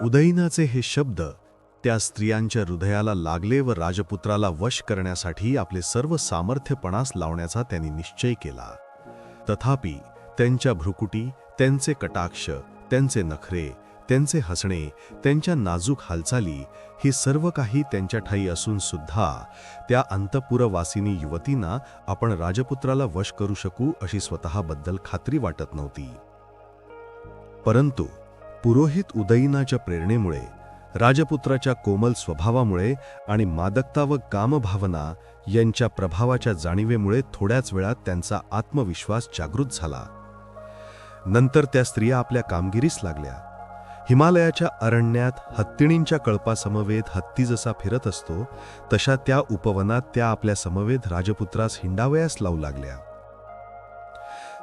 उदयनाचे हे शब्द त्या स्त्रियांच्या हृदयाला लागले व राजपुत्राला वश करण्यासाठी आपले सर्व सामर्थ्यपणास लावण्याचा त्यांनी निश्चय केला. तथापि त्यांच्या भ्रुकुटी त्यांचे कटाक्ष त्यांचे नखरे त्यांचे हसणे त्यांच्या नाजूक हालचाली हे सर्व काही त्यांच्या ठाई असून सुद्धा त्या अंतपुरवासिनी युवतींना आपण राजपुत्राला वश करू शकू अशी स्वतःबद्दल खात्री वाटत नव्हती. परंतु पुरोहित उदयीनाच्या प्रेरणेमुळे राजपुत्राच्या कोमल स्वभावामुळे आणि मादकता व कामभावना यांच्या प्रभावाच्या जाणीवेमुळे थोड्याच वेळात त्यांचा आत्मविश्वास जागृत झाला. नंतर त्या स्त्रिया आपल्या कामगिरीस लागल्या. हिमालयाच्या अरण्यात हत्तिणींच्या कळपासमवेत हत्ती जसा फिरत असतो तशा त्या उपवनात त्या आपल्या समवेत राजपुत्रास हिंडावयास लावू लागल्या.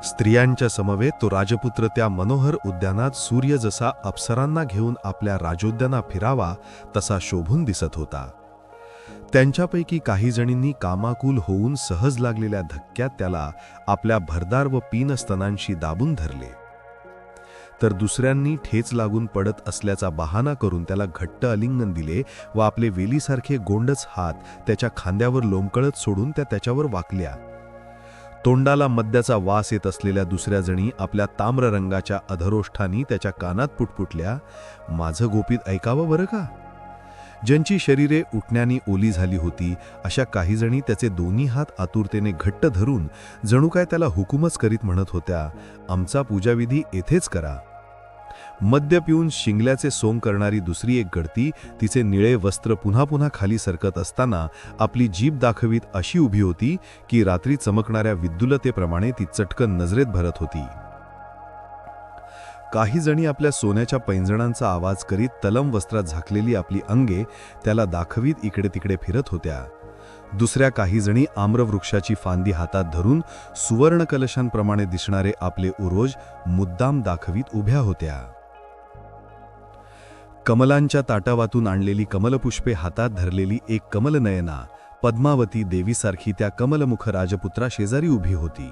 स्त्रियांच्या समवेत तो राजपुत्र त्या मनोहर उद्यानात सूर्य जसा अप्सरांना घेऊन आपल्या राजोद्याना फिरावा तसा शोभून दिसत होता. त्यांच्यापैकी काही जणींनी कामाकुल होऊन सहज लागलेल्या धक्क्यात त्याला आपल्या भरदार व पीन स्तनांशी दाबून धरले. तर दुसऱ्यांनी ठेच लागून पडत असल्याचा बहाना करून त्याला घट्ट अलिंगन दिले व आपले वेलीसारखे गोंडच हात त्याच्या खांद्यावर लोंबकळत सोडून त्या त्याच्यावर वाकल्या. तोंडाला मद्याचा वास येत असलेल्या दुसऱ्या जणी आपल्या ताम्र रंगाच्या अधरोष्ठानी त्याच्या कानात पुटपुटल्या माझं गोपीत ऐकावं बरं का? ज्यांची शरीरे उठण्यानी ओली झाली होती अशा काही जणी त्याचे दोन्ही हात आतुरतेने घट्ट धरून जणू काय त्याला हुकूमच करीत म्हणत होत्या आमचा पूजाविधी येथेच करा. मद्य पिऊन शिंगल्याचे सोंग करणारी दुसरी एक गडती तिचे निळे वस्त्र पुन्हा पुन्हा खाली सरकत असताना आपली जीभ दाखवीत अशी उभी होती की रात्री चमकणाऱ्या विद्युलतेप्रमाणे ती चटकन नजरेत भरत होती. काही जणी आपल्या सोन्याच्या पैंजणांचा आवाज करीत तलम वस्त्रात झाकलेली आपली अंगे त्याला दाखवीत इकडे तिकडे फिरत होत्या. दुसऱ्या काही जणी आम्रवृक्षाची फांदी हातात धरून सुवर्ण कलशांप्रमाणे दिसणारे आपले उरोज मुद्दाम दाखवीत उभ्या होत्या. कमलांच्या ताटावातून आणलेली कमलपुष्पे हातात धरलेली एक कमलनयना पद्मावती देवीसारखी त्या कमलमुख राजपुत्रा शेजारी उभी होती.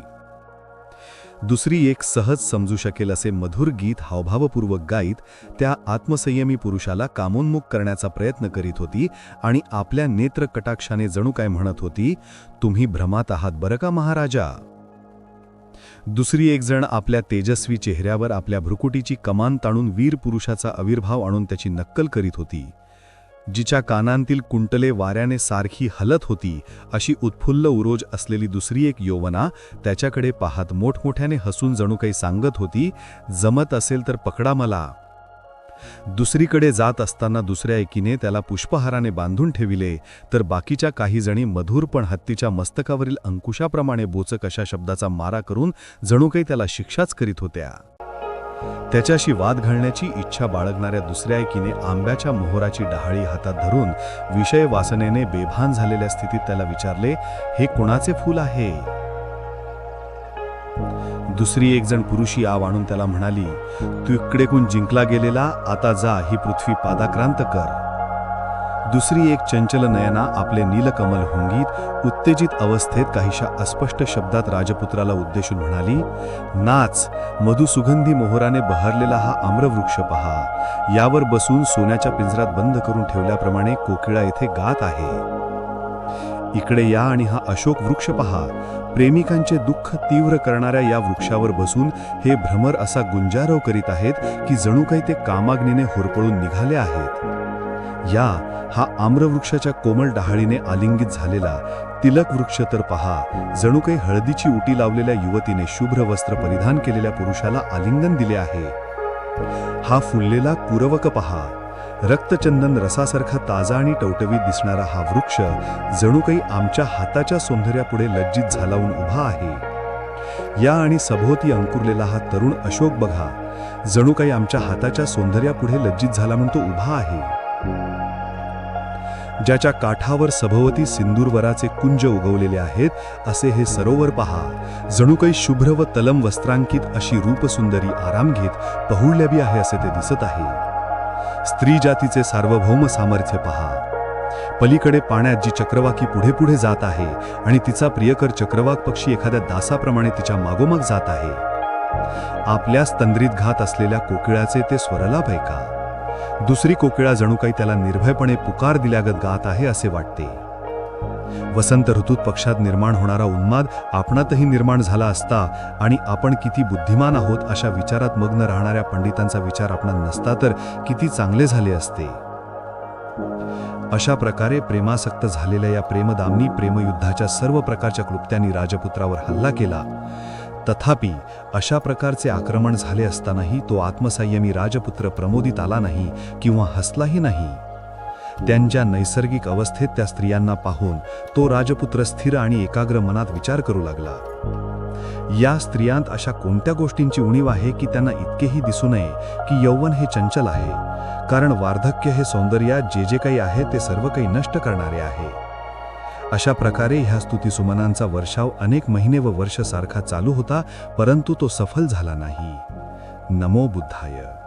दुसरी एक सहज समजू शकेल असे मधुर गीत हावभावपूर्वक गाईत त्या आत्मसंयमी पुरुषाला कामोन्मुख करण्याचा प्रयत्न करीत होती आणि आपल्या नेत्र कटाक्षाने जणू काय म्हणत होती तुम्ही भ्रमात आहात बरं का महाराजा? दुसरी एक जण आपल्या तेजस्वी चेहऱ्यावर आपल्या भ्रुकुटीची कमान ताणून वीर पुरुषाचा आविर्भाव आणून त्याची नक्कल करीत होती. जिच्या कानांतील कुंटले वाऱ्याने सारखी हलत होती अशी उत्फुल्ल उरोज असलेली दुसरी एक यौवना त्याच्याकडे पाहत मोठमोठ्याने हसून जणू काही सांगत होती जमत असेल तर पकडा मला. दुसरीकडे जात असताना दुसऱ्या एकीने त्याला पुष्पहाराने बांधून ठेविले तर बाकीच्या काही जणी मधुर पण हत्तीच्या मस्तकावरील अंकुशाप्रमाणे बोचक अशा शब्दाचा मारा करून जणू काही त्याला शिक्षाच करीत होत्या. त्याच्याशी वाद घालण्याची इच्छा बाळगणाऱ्या दुसऱ्या एकीने आंब्याच्या मोहराची डहाळी हातात धरून विषय वासनेने बेभान झालेल्या स्थितीत त्याला विचारले हे कुणाचे फूल आहे? दुसरी एक जण पुरुषी आव आणून त्याला म्हणाली तू इकडेकून जिंकला गेलेला आता जा ही पृथ्वी पादाक्रांत कर. दुसरी एक चंचल नयना आपले नीलकमल हुंगीत उत्तेजित अवस्थेत काहीशा अस्पष्ट शब्दात राजपुत्राला उद्देशून म्हणाली नाच मधुसुगंधी मोहराने बहरलेला हा आम्रवृक्ष पहा. यावर बसून सोन्याच्या पिंजरात बंद करून ठेवल्याप्रमाणे कोकिळा येथे गात आहे. इकडे या आणि हा अशोक वृक्ष पहा. प्रेमिकांचे दुःख तीव्र करणाऱ्या या वृक्षावर बसून हे भ्रमर असा गुंजारव करीत आहेत की जणू काही ते कामाग्नीने होरपळून निघाले आहेत. या हा आम्रवृक्षाच्या कोमल डहाळीने आलिंगित झालेला तिलक वृक्ष तर पहा. जणू काही हळदीची उटी लावलेल्या युवतीने शुभ्र वस्त्र परिधान केलेल्या पुरुषाला आलिंगन दिले आहे. हा फुललेला कुरवक पहा. रक्तचंदन रसासारखा ताजा आणि टवटवीत दिसणारा हा वृक्ष जणू काही आमच्या हाताच्या सौंदर्यापुढे लज्जित झालावून उभा आहे. या आणि सभोवती अंकुरलेला हा तरुण अशोक बघा जणू काही आमच्या हाताच्या सौंदर्यापुढे लज्जित झाला म्हणून तो उभा आहे. ज्याच्या काठावर सभोवती सिंदूरवराचे कुंज उगवलेले आहेत असे हे सरोवर पहा. जणू काही शुभ्र व तलम वस्त्रांकित अशी रूपसुंदरी आराम घेत पहुळल्याबी आहे असे ते दिसत आहे. स्त्री जातीचे सार्वभौम सामर्थ्य पहा. पलीकडे पाण्यात जी चक्रवाकी पुढे पुढे जात आहे आणि तिचा प्रियकर चक्रवाक पक्षी एखाद्या दासाप्रमाणे तिच्या मागोमाग जात आहे. आपल्या स्तंद्रीत घात असलेल्या कोकिळाचे ते स्वरलाभ ऐका दुसरी कोकिळा जणू काही त्याला निर्भयपणे पुकार दिल्यागत गात आहे असे वाटते. वसंत ऋतूत पक्षात निर्माण होणारा उन्माद आपणातही निर्माण झाला असता आणि आपण किती बुद्धिमान आहोत अशा विचारात मग्न राहणाऱ्या पंडितांचा विचार आपणात नसता तर किती चांगले झाले असते. अशा प्रकारे प्रेमासक्त झालेल्या या प्रेमदामनी प्रेमयुद्धाच्या सर्व प्रकारच्या क्लुप्त्यांनी राजपुत्रावर हल्ला केला. तथापि अशा प्रकारचे आक्रमण झाले असतानाही तो आत्मसंयमी राजपुत्र प्रमोदित आला नाही किंवा हसलाही नाही. त्यांच्या नैसर्गिक अवस्थेत त्या स्त्रियांना पाहून तो राजपुत्र स्थिर आणि एकाग्र मनात विचार करू लागला. या स्त्रियांत अशा कोणत्या गोष्टींची उणीव आहे की त्यांना इतकेही दिसू नये की यौवन हे चंचल आहे? कारण वार्धक्य हे सौंदर्यात जे जे काही आहे ते सर्व काही नष्ट करणारे आहे. अशा प्रकारे ह्या स्तुतिसुमनांचा वर्षाव अनेक महिने व वर्ष सारखा चालू होता परंतु तो सफल झाला नाही. नमो बुद्धाय.